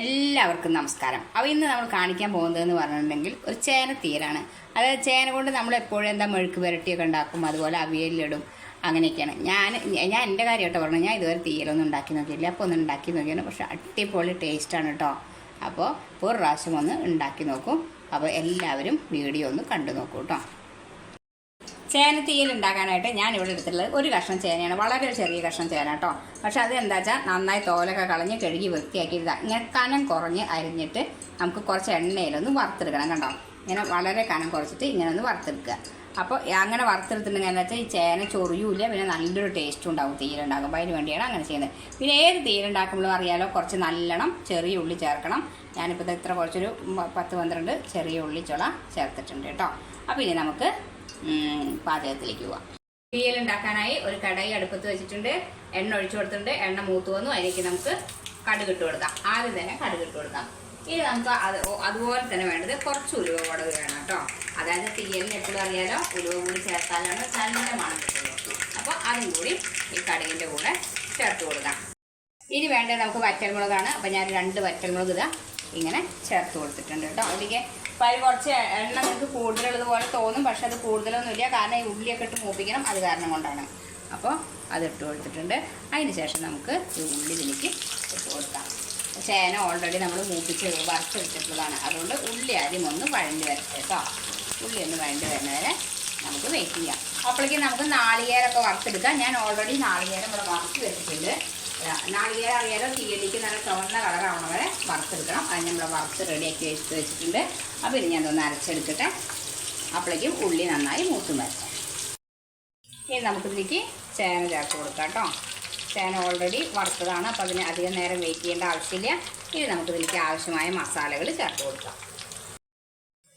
എല്ലാവർക്കും നമസ്കാരം. അപ്പോൾ ഇന്ന് നമ്മൾ കാണിക്കാൻ പോകുന്നതെന്ന് പറഞ്ഞിട്ടുണ്ടെങ്കിൽ ഒരു ചേന തീരാണ്. അതായത് ചേന കൊണ്ട് നമ്മൾ എപ്പോഴും എന്താ മെഴുക്ക് പുരട്ടിയൊക്കെ ഉണ്ടാക്കും അതുപോലെ അവിയലിലിടും അങ്ങനെയൊക്കെയാണ്. ഞാൻ ഞാൻ എന്റെ കാര്യമായിട്ട് പറഞ്ഞു ഞാൻ ഇതുവരെ തീയലൊന്നും ഉണ്ടാക്കി നോക്കിയില്ല അപ്പോൾ ഒന്ന് ഉണ്ടാക്കി നോക്കിയാണ്. പക്ഷേ അടിപൊളി ടേസ്റ്റാണ് കേട്ടോ അപ്പോൾ ഒരു പ്രാവശ്യം ഒന്ന് ഉണ്ടാക്കി നോക്കും. അപ്പോൾ എല്ലാവരും വീഡിയോ ഒന്ന് കണ്ടു നോക്കൂ കേട്ടോ ചേന തീയൽ ഉണ്ടാക്കാനായിട്ട് ഞാൻ ഇവിടെ എടുത്തിട്ടുള്ളത് ഒരു കഷ്ണം ചേനയാണ്. വളരെ ചെറിയ കഷ്ണം ചേന കേട്ടോ. പക്ഷെ അത് എന്താ വെച്ചാൽ നന്നായി തോലൊക്കെ കളഞ്ഞ് കഴുകി വൃത്തിയാക്കി ഇതാ ഇങ്ങനെ കനം കുറഞ്ഞ് അരിഞ്ഞിട്ട് നമുക്ക് കുറച്ച് എണ്ണയിലൊന്ന് വറുത്തെടുക്കണം കണ്ടോ? ഇങ്ങനെ വളരെ കനം കുറച്ചിട്ട് ഇങ്ങനെ ഒന്ന് വറുത്തെടുക്കുക. അപ്പോൾ അങ്ങനെ വറുത്തെടുത്തിട്ടുണ്ടെങ്കിൽ എന്താ വെച്ചാൽ ഈ ചേന ചൊറിയൂല പിന്നെ നല്ലൊരു ടേസ്റ്റും ഉണ്ടാവും തീരുണ്ടാകുമ്പോൾ അതിന് വേണ്ടിയാണ് അങ്ങനെ ചെയ്യുന്നത്. പിന്നെ ഏത് തീരുണ്ടാക്കുമ്പോഴും അറിയാലോ കുറച്ച് നല്ലോണം ചെറിയ ഉള്ളി ചേർക്കണം. ഞാനിപ്പോൾ ഇത്ര കുറച്ചൊരു പത്ത് പന്ത്രണ്ട് ചെറിയ ഉള്ളി ചേർത്തിട്ടുണ്ട് കേട്ടോ. അപ്പോൾ ഇനി നമുക്ക് പാചകത്തിലേക്ക് പോവാം. തീയൽ ഉണ്ടാക്കാനായി ഒരു കടായി അടുപ്പത്ത് വെച്ചിട്ടുണ്ട്. എണ്ണ ഒഴിച്ചു കൊടുത്തിട്ടുണ്ട്. എണ്ണ മൂത്തു വന്നു. അതിലേക്ക് നമുക്ക് കടുക് ഇട്ട് കൊടുക്കാം. ആദ്യം തന്നെ കടുക് ഇട്ട് കൊടുക്കാം. ഇനി നമുക്ക് അത് അതുപോലെ തന്നെ വേണ്ടത് കുറച്ച് ഉലുവ കൂടെ വേണം കേട്ടോ. അതായത് തീയലിന് എപ്പോഴും അറിയാലോ ഉലുവ കൂടി ചേർത്താലാണ് നല്ല മണം അപ്പോൾ അതും കൂടി ഈ കടുകിന്റെ കൂടെ ചേർത്ത് കൊടുക്കാം. ഇനി വേണ്ടത് നമുക്ക് വറ്റൽമുളകാണ്. അപ്പം ഞാൻ രണ്ട് വറ്റൽമുളക് ഇതാ ഇങ്ങനെ ചേർത്ത് കൊടുത്തിട്ടുണ്ട് കേട്ടോ. അതിലേക്ക് പരി കുറച്ച് എണ്ണ നിങ്ങൾക്ക് കൂടുതലുള്ളത് പോലെ തോന്നും പക്ഷെ അത് കൂടുതലൊന്നുമില്ല. കാരണം ഈ ഉള്ളിയൊക്കെ ഇട്ട് മൂപ്പിക്കണം. അത് കാരണം കൊണ്ടാണ്. അപ്പോൾ അത് ഇട്ട് കൊടുത്തിട്ടുണ്ട്. അതിന് ശേഷം നമുക്ക് ഈ ഉള്ളി ഇതിലേക്ക് ഇട്ട് കൊടുക്കാം. ചേന ഓൾറെഡി നമ്മൾ മൂപ്പിച്ച് വറുത്തെടുത്തിട്ടുള്ളതാണ് അതുകൊണ്ട് ഉള്ളി ആദ്യം ഒന്ന് വഴണ്ടി വരട്ടെ കേട്ടോ ഉള്ളി ഒന്ന് വഴണ്ടി വരുന്നവരെ നമുക്ക് വെയിറ്റ് ചെയ്യാം. അപ്പോഴേക്കും നമുക്ക് നാളികേരമൊക്കെ വറുത്തെടുക്കാം. ഞാൻ ഓൾറെഡി നാളികേരം ഇവിടെ വറുത്ത് വെച്ചിട്ടുണ്ട്. നാളികേരം അറിയാലോ തീയലിക്ക് നല്ല ചുവന്ന കളറാവണം വരെ വറുത്തെടുക്കണം. അത് നമ്മൾ വറുത്ത് റെഡിയാക്കി വെച്ച് വെച്ചിട്ടുണ്ട്. അപ്പോൾ ഇനി ഞാനൊന്ന് അരച്ചെടുക്കട്ടെ. അപ്പോഴേക്കും ഉള്ളി നന്നായി മൂത്തും വരട്ടെ ഇനി നമുക്കിതിലേക്ക് ചേന ചേർത്ത് കൊടുക്കാം കേട്ടോ. ചേന ഓൾറെഡി വറുത്തതാണ്. അപ്പോൾ അതിന് അധികം നേരം വെയിറ്റ് ചെയ്യേണ്ട ആവശ്യമില്ല. ഇനി നമുക്കിതിലേക്ക് ആവശ്യമായ മസാലകൾ ചേർത്ത് കൊടുക്കാം.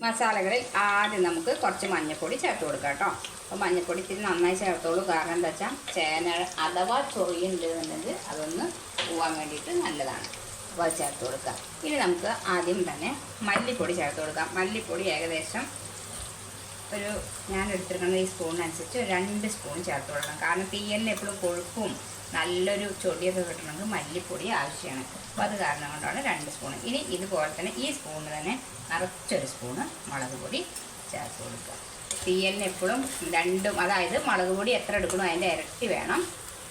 മസാലകളിൽ ആദ്യം നമുക്ക് കുറച്ച് മഞ്ഞൾപ്പൊടി ചേർത്ത് കൊടുക്കാം കേട്ടോ. അപ്പോൾ മഞ്ഞൾപ്പൊടി ഇത്തിരി നന്നായി ചേർത്തോളൂ. കാരണം എന്താ വെച്ചാൽ ചേന അഥവാ ചൊറിയുണ്ടെന്നുണ്ടെങ്കിൽ അതൊന്ന് പോവാൻ വേണ്ടിയിട്ട് നല്ലതാണ്. അപ്പോൾ അത് ചേർത്ത് കൊടുക്കുക ഇനി നമുക്ക് ആദ്യം തന്നെ മല്ലിപ്പൊടി ചേർത്ത് കൊടുക്കാം. മല്ലിപ്പൊടി ഏകദേശം ഒരു ഞാൻ എടുത്തിരിക്കുന്ന ഈ സ്പൂണിനനുസരിച്ച് രണ്ട് സ്പൂൺ ചേർത്ത് കൊടുക്കണം കാരണം തീയലിന് എപ്പോഴും കൊഴുപ്പും നല്ലൊരു ചൊടിയൊക്കെ കിട്ടണമെങ്കിൽ മല്ലിപ്പൊടി ആവശ്യമാണ്. അപ്പോൾ അത് കാരണം കൊണ്ടാണ് രണ്ട് സ്പൂൺ. ഇനി ഇതുപോലെ തന്നെ ഈ സ്പൂണിൽ തന്നെ നിറച്ചൊരു സ്പൂണ് മുളക് പൊടി ചേർത്ത് കൊടുക്കുക. തീയലിന് എപ്പോഴും രണ്ടും അതായത് മുളക് പൊടി എത്ര എടുക്കണോ അതിന്റെ ഇരട്ടി വേണം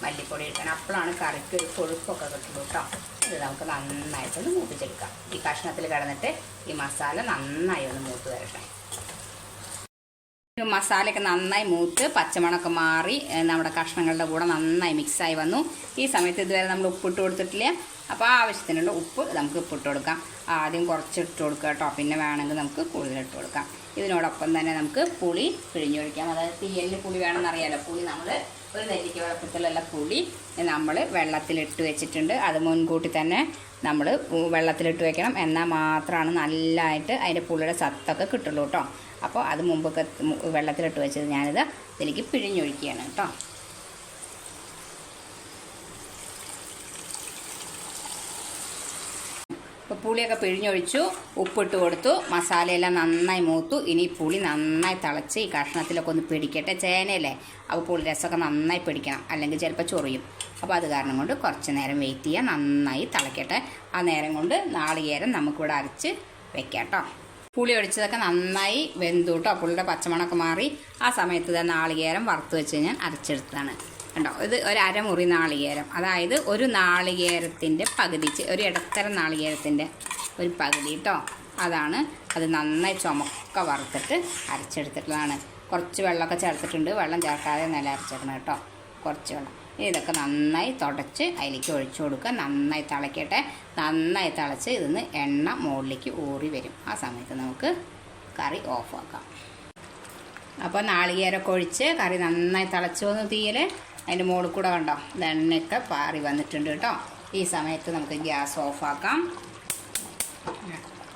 മല്ലിപ്പൊടി എടുക്കണം അപ്പോഴാണ് കറിക്ക് ഒരു കൊഴുപ്പൊക്കെ കിട്ടുള്ളൂ കേട്ടോ ഇത് നമുക്ക് നന്നായിട്ടൊന്ന് മൂപ്പിച്ചെടുക്കാം. ഈ കഷ്ണത്തിൽ കിടന്നിട്ട് ഈ മസാല നന്നായി ഒന്ന് മൂത്ത് വരട്ടെ. ഈ മസാലയൊക്കെ നന്നായി മൂത്ത് പച്ചമണമൊക്കെ മാറി നമ്മുടെ കഷ്ണങ്ങളുടെ കൂടെ നന്നായി മിക്സായി വന്നു. ഈ സമയത്ത് ഇതുവരെ നമ്മൾ ഉപ്പിട്ട് കൊടുത്തിട്ടില്ല. അപ്പോൾ ആവശ്യത്തിനുള്ള ഉപ്പ് നമുക്ക് ഇപ്പിട്ട് കൊടുക്കാം. ആദ്യം കുറച്ച് ഇട്ട് കൊടുക്കുക കേട്ടോ. പിന്നെ വേണമെങ്കിൽ നമുക്ക് കൂടുതൽ ഇട്ട് കൊടുക്കാം. ഇതിനോടൊപ്പം തന്നെ നമുക്ക് പുളി പിഴിഞ്ഞൊഴിക്കാം അതായത് തീയലിന് പുളി വേണമെന്ന് അറിയാലോ പുളി നമ്മൾ ഒരു നെല്ലിക്ക വഴക്കത്തിലുള്ള പുളി നമ്മൾ വെള്ളത്തിലിട്ട് വെച്ചിട്ടുണ്ട്. അത് മുൻകൂട്ടി തന്നെ നമ്മൾ വെള്ളത്തിലിട്ട് വെക്കണം. എന്നാൽ മാത്രമാണ് നല്ലതായിട്ട് അതിന്റെ പുള്ളിയുടെ സത്തൊക്കെ കിട്ടുള്ളൂ കേട്ടോ അപ്പോൾ അത് മുമ്പൊക്കെ വെള്ളത്തിലിട്ട് വെച്ചത് ഞാനിത് ഇതിലേക്ക് പിഴിഞ്ഞൊഴിക്കുകയാണ് കേട്ടോ ഇപ്പോൾ പുളിയൊക്കെ പിഴിഞ്ഞൊഴിച്ചു ഉപ്പിട്ട് കൊടുത്തു മസാലയെല്ലാം നന്നായി മൂത്തു. ഇനി പുളി നന്നായി തിളച്ച് ഈ കഷ്ണത്തിലൊക്കെ ഒന്ന് പിടിക്കട്ടെ ചേനയല്ലേ? അപ്പോൾ പുളി രസമൊക്കെ നന്നായി പിടിക്കണം. അല്ലെങ്കിൽ ചിലപ്പോൾ ചൊറിയും. അപ്പോൾ അത് കാരണം കൊണ്ട് കുറച്ച് നേരം വെയിറ്റ് ചെയ്യുക നന്നായി തിളയ്ക്കട്ടെ ആ നേരം കൊണ്ട് നാളികേരം നമുക്കിവിടെ അരച്ച് വെക്കാം കേട്ടോ പുളി ഒഴിച്ചതൊക്കെ നന്നായി വെന്തു കേട്ടോ പുളിയുടെ പച്ചമണമൊക്കെ മാറി. ആ സമയത്ത് തന്നെ നാളികേരം വറുത്ത് വെച്ച് ഞാൻ അരച്ചെടുത്തതാണ്. കണ്ടോ ഇത് ഒരു അരമുറി നാളികേരം. അതായത് ഒരു നാളികേരത്തിന്റെ പകുതി ഒരു ഇടത്തരം നാളികേരത്തിന്റെ ഒരു പകുതി കേട്ടോ അതാണ് അത് നന്നായി ചുമക്ക വറുത്തിട്ട് അരച്ചെടുത്തിട്ടുള്ളതാണ്. കുറച്ച് വെള്ളമൊക്കെ ചേർത്തിട്ടുണ്ട്. വെള്ളം ചേർക്കാതെ നില അരച്ചേക്കണം കേട്ടോ. കുറച്ച് വെള്ളം. ഇതൊക്കെ നന്നായി തുടച്ച് അതിലേക്ക് ഒഴിച്ചു കൊടുക്കുക. നന്നായി തിളയ്ക്കട്ടെ നന്നായി തിളച്ച് ഇതിന്ന് എണ്ണ മുകളിലേക്ക് ഊറി വരും. ആ സമയത്ത് നമുക്ക് കറി ഓഫാക്കാം അപ്പോൾ നാളികേരമൊക്കെ ഒഴിച്ച് കറി നന്നായി തിളച്ചു വന്നു തീയൽ അതിന്റെ മുകളിൽ കൂടെ കണ്ടോ? ഇതെണ്ണയൊക്കെ പാറി വന്നിട്ടുണ്ട് കേട്ടോ. ഈ സമയത്ത് നമുക്ക് ഗ്യാസ് ഓഫാക്കാം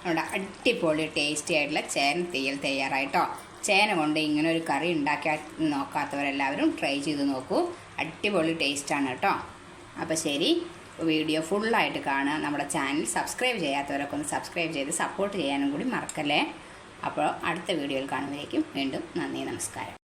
അവിടെ അടിപൊളി ടേസ്റ്റി ആയിട്ടുള്ള ചേന തീയൽ തയ്യാറായിട്ടോ ചേന കൊണ്ട് ഇങ്ങനെ ഒരു കറി ഉണ്ടാക്കിയാൽ നോക്കാത്തവരെല്ലാവരും ട്രൈ ചെയ്ത് നോക്കൂ. അടിപൊളി ടേസ്റ്റാണ് കേട്ടോ. അപ്പോൾ ശരി വീഡിയോ ഫുള്ളായിട്ട് കാണുക. നമ്മുടെ ചാനൽ സബ്സ്ക്രൈബ് ചെയ്യാത്തവരൊക്കെ ഒന്ന് സബ്സ്ക്രൈബ് ചെയ്ത് സപ്പോർട്ട് ചെയ്യാനും കൂടി മറക്കല്ലേ? അപ്പോൾ അടുത്ത വീഡിയോയിൽ കാണുമ്പോഴേക്കും വീണ്ടും നന്ദി നമസ്കാരം.